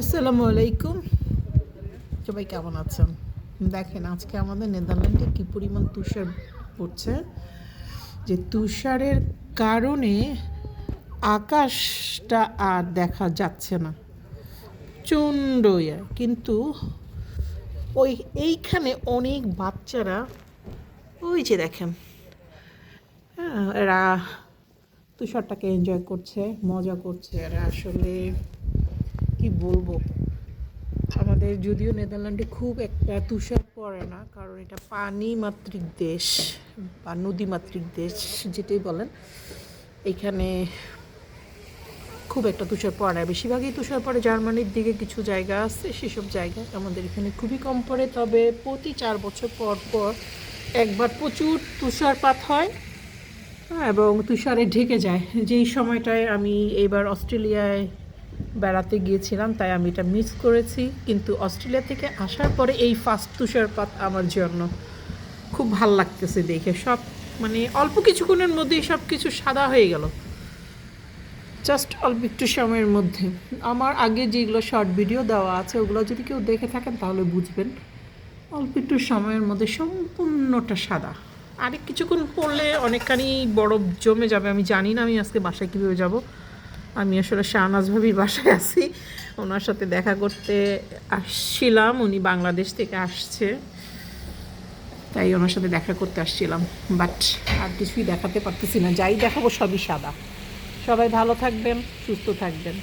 আসসালামু আলাইকুম। সবাই কেমন আছেন? দেখেন, আজকে আমাদের নেদারল্যান্ডে কী পরিমাণ তুষার পড়ছে। যে তুষারের কারণে আকাশটা আর দেখা যাচ্ছে না। প্রচণ্ড। কিন্তু ওই এইখানে অনেক বাচ্চারা, ওই যে দেখেন হ্যাঁ এরা তুষারটাকে এনজয় করছে, মজা করছে। এরা আসলে কি বলব? আমাদের যদিও নেদারল্যান্ডে খুব একটা তুষার পড়ে না কারণ এটা পানি মাতৃক দেশ বা নদীমাতৃক দেশ যেটাই বলেন এখানে খুব একটা তুষার পড়ে না। বেশিরভাগই তুষার পড়ে জার্মানির দিকে কিছু জায়গা আছে সেসব জায়গা আমাদের এখানে খুবই কম পড়ে তবে প্রতি চার বছর পর পর একবার প্রচুর তুষারপাত হয় হ্যাঁ, এবং তুষারে ঢেকে যায়। যেই সময়টায় আমি এবার অস্ট্রেলিয়ায় বেড়াতে গিয়েছিলাম, তাই আমি এটা মিস করেছি। কিন্তু অস্ট্রেলিয়া থেকে আসার পরে এই ফার্স্ট তুষারপাত আমার জন্য খুব ভালো লাগতেছে দেখে। সব মানে অল্প কিছুক্ষণের মধ্যেই সব কিছু সাদা হয়ে গেল। জাস্ট অল্প একটু সময়ের মধ্যে। আমার আগে যেগুলো শর্ট ভিডিও দেওয়া আছে, ওগুলো যদি কেউ দেখে থাকেন, তাহলে বুঝবেন। অল্প একটু সময়ের মধ্যে সম্পূর্ণটা সাদা। আরেক কিছুক্ষণ পড়লে অনেকখানি বরফ জমে যাবে, আমি জানি না আমি আজকে বাসায় কীভাবে যাব। আমি আসলে শাহনাজ ভাবির বাসায় আছি। ওনার সাথে দেখা করতে আসছিলাম, উনি বাংলাদেশ থেকে আসছে। তাই ওনার সাথে দেখা করতে আসছিলাম। বাট আর কিছুই দেখাতে পারতেছি না। যাই দেখাবো সবই সাদা। সবাই ভালো থাকবেন, সুস্থ থাকবেন।